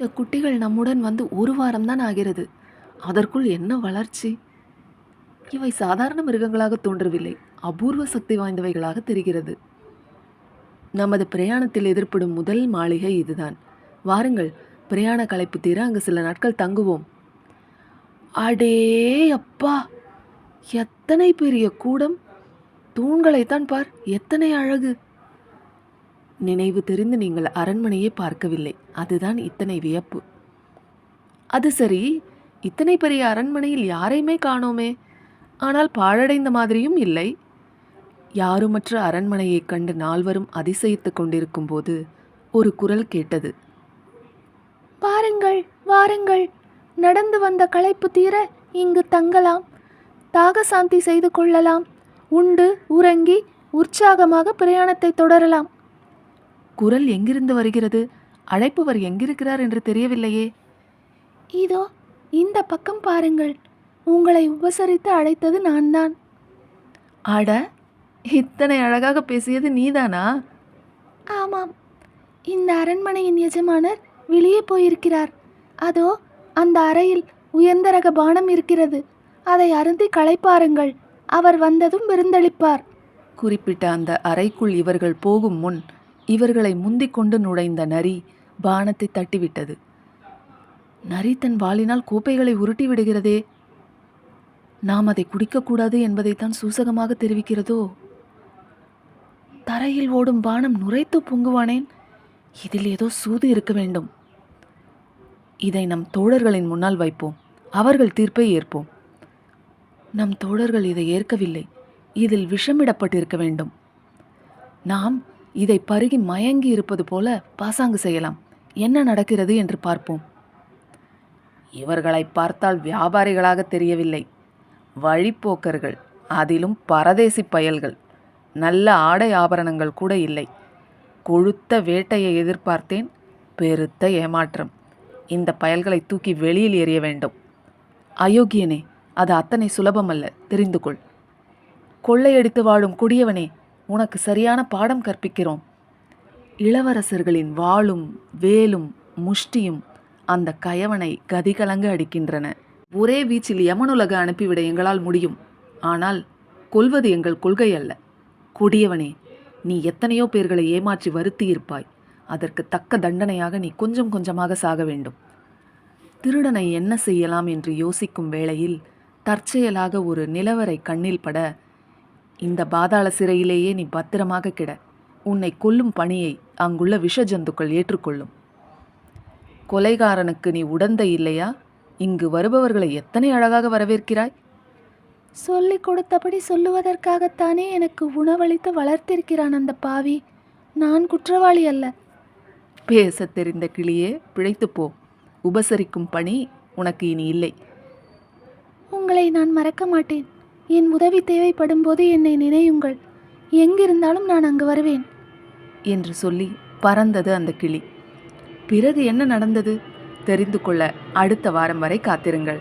இந்த குட்டிகள் நம்முடன் வந்து ஒரு வாரம் தான் ஆகிறது. அதற்குள் என்ன வளர்ச்சி? இவை சாதாரண மிருகங்களாக தோன்றவில்லை. அபூர்வ சக்தி வாய்ந்தவைகளாக தெரிகிறது. நமது பிரயாணத்தில் எதிர்ப்படும் முதல் மாளிகை இதுதான். வாருங்கள் பிரயாண கலைப்பு தீர அங்கு சில நாட்கள் தங்குவோம். அடே அப்பா! எத்தனை பெரிய கூடம்! தூண்களைத்தான் பார். எத்தனை அழகு! நினைவு தெரிந்து நீங்கள் அரண்மனையை பார்க்கவில்லை. அதுதான் இத்தனை வியப்பு. அது சரி இத்தனை பெரிய அரண்மனையில் யாரையுமே காணோமே. ஆனால் பாழடைந்த மாதிரியும் இல்லை. யாருமற்ற அரண்மனையைக் கண்டு நால்வரும் அதிசயித்துக் கொண்டிருக்கும் போது ஒரு குரல் கேட்டது. வாருங்கள் வாருங்கள். நடந்து வந்த களைப்பு தீர இங்கு தங்கலாம். தாகசாந்தி செய்து கொள்ளலாம். உண்டு உறங்கி உற்சாகமாக பிரயாணத்தை தொடரலாம். குரல் எங்கிருந்து வருகிறது? அழைப்பவர் எங்கிருக்கிறார் என்று தெரியவில்லையே. இதோ இந்த பக்கம் பாருங்கள். உங்களை உபசரித்து அழைத்தது நான்தான். அட இத்தனை அழகாக பேசியது நீதானா? ஆமாம். இந்த அரண்மனையின் எஜமானர் வெளியே போயிருக்கிறார். அதோ அந்த அறையில் உயர்ந்த ரக பானம் இருக்கிறது. அதை அருந்தி களைப்பாருங்கள். அவர் வந்ததும் விருந்தளிப்பார். குறிப்பிட்ட அந்த அறைக்குள் இவர்கள் போகும் முன் இவர்களை முந்திக் கொண்டு நுழைந்த நரி பானத்தை தட்டிவிட்டது. நரி தன் வாளினால் கோப்பைகளை உருட்டி விடுகிறதே. நாம் அதை குடிக்கக்கூடாது என்பதைத்தான் சூசகமாக தெரிவிக்கிறதோ? தரையில் ஓடும் பானம் நுரைத்து பொங்குவானேன்? இதில் ஏதோ சூது இருக்க வேண்டும். இதை நம் தோழர்களின் முன்னால் வைப்போம். அவர்கள் தீர்ப்பை ஏற்போம். நம் தோழர்கள் இதை ஏற்கவில்லை. இதில் விஷமிடப்பட்டிருக்க வேண்டும். நாம் இதை பருகி மயங்கி இருப்பது போல பாசாங்கு செய்யலாம். என்ன நடக்கிறது என்று பார்ப்போம். இவர்களை பார்த்தால் வியாபாரிகளாக தெரியவில்லை. வழிப்போக்கர்கள் அதிலும் பரதேசி பயல்கள் நல்ல ஆடை ஆபரணங்கள் கூட இல்லை. கொழுத்த வேட்டையை எதிர்பார்த்தேன் பெருத்த ஏமாற்றம். இந்த பயல்களை தூக்கி வெளியில் எறிய வேண்டும். அயோக்கியனே அது அத்தனை சுலபமல்ல தெரிந்து கொள் கொள்ளையடித்து வாழும் குடியவனே உனக்கு சரியான பாடம் கற்பிக்கிறோம். இளவரசர்களின் வாளும் வேலும் முஷ்டியும் அந்த கயவனை கதிகலங்க அடிக்கின்றன. ஒரே வீச்சில் யமனுலக அனுப்பிவிட எங்களால் முடியும். ஆனால் கொல்வது எங்கள் கொள்கை அல்ல கொடியவனே நீ எத்தனையோ பேர்களை ஏமாற்றி வருத்தி இருப்பாய் அதற்கு தக்க தண்டனையாக நீ கொஞ்சம் கொஞ்சமாக சாக வேண்டும். திருடனை என்ன செய்யலாம் என்று யோசிக்கும் வேளையில் தற்செயலாக ஒரு நிலவரை கண்ணில் பட இந்த பாதாள சிறையிலேயே நீ பத்திரமாக கிட. உன்னை கொல்லும் பணியை அங்குள்ள விஷ ஜந்துக்கள் ஏற்றுக்கொள்ளும். கொலைகாரனுக்கு நீ உடந்தை இல்லையா? இங்கு வருபவர்களை எத்தனை அழகாக வரவேற்கிறாய்? சொல்லிக் கொடுத்தபடி சொல்லுவதற்காகத்தானே எனக்கு உணவளித்து வளர்த்திருக்கிறான் அந்த பாவி. நான் குற்றவாளி அல்ல. பேசத் தெரிந்த கிளியே பிழைத்துப் போ. உபசரிக்கும் பணி உனக்கு இனி இல்லை. உங்களை நான் மறக்க மாட்டேன். என் உதவி தேவைப்படும் போது என்னை நினையுங்கள். எங்கிருந்தாலும் நான் அங்கு வருவேன். என்று சொல்லி பறந்தது அந்த கிளி. பிறகு என்ன நடந்தது? தெரிந்து கொள்ள அடுத்த வாரம் வரை காத்திருங்கள்.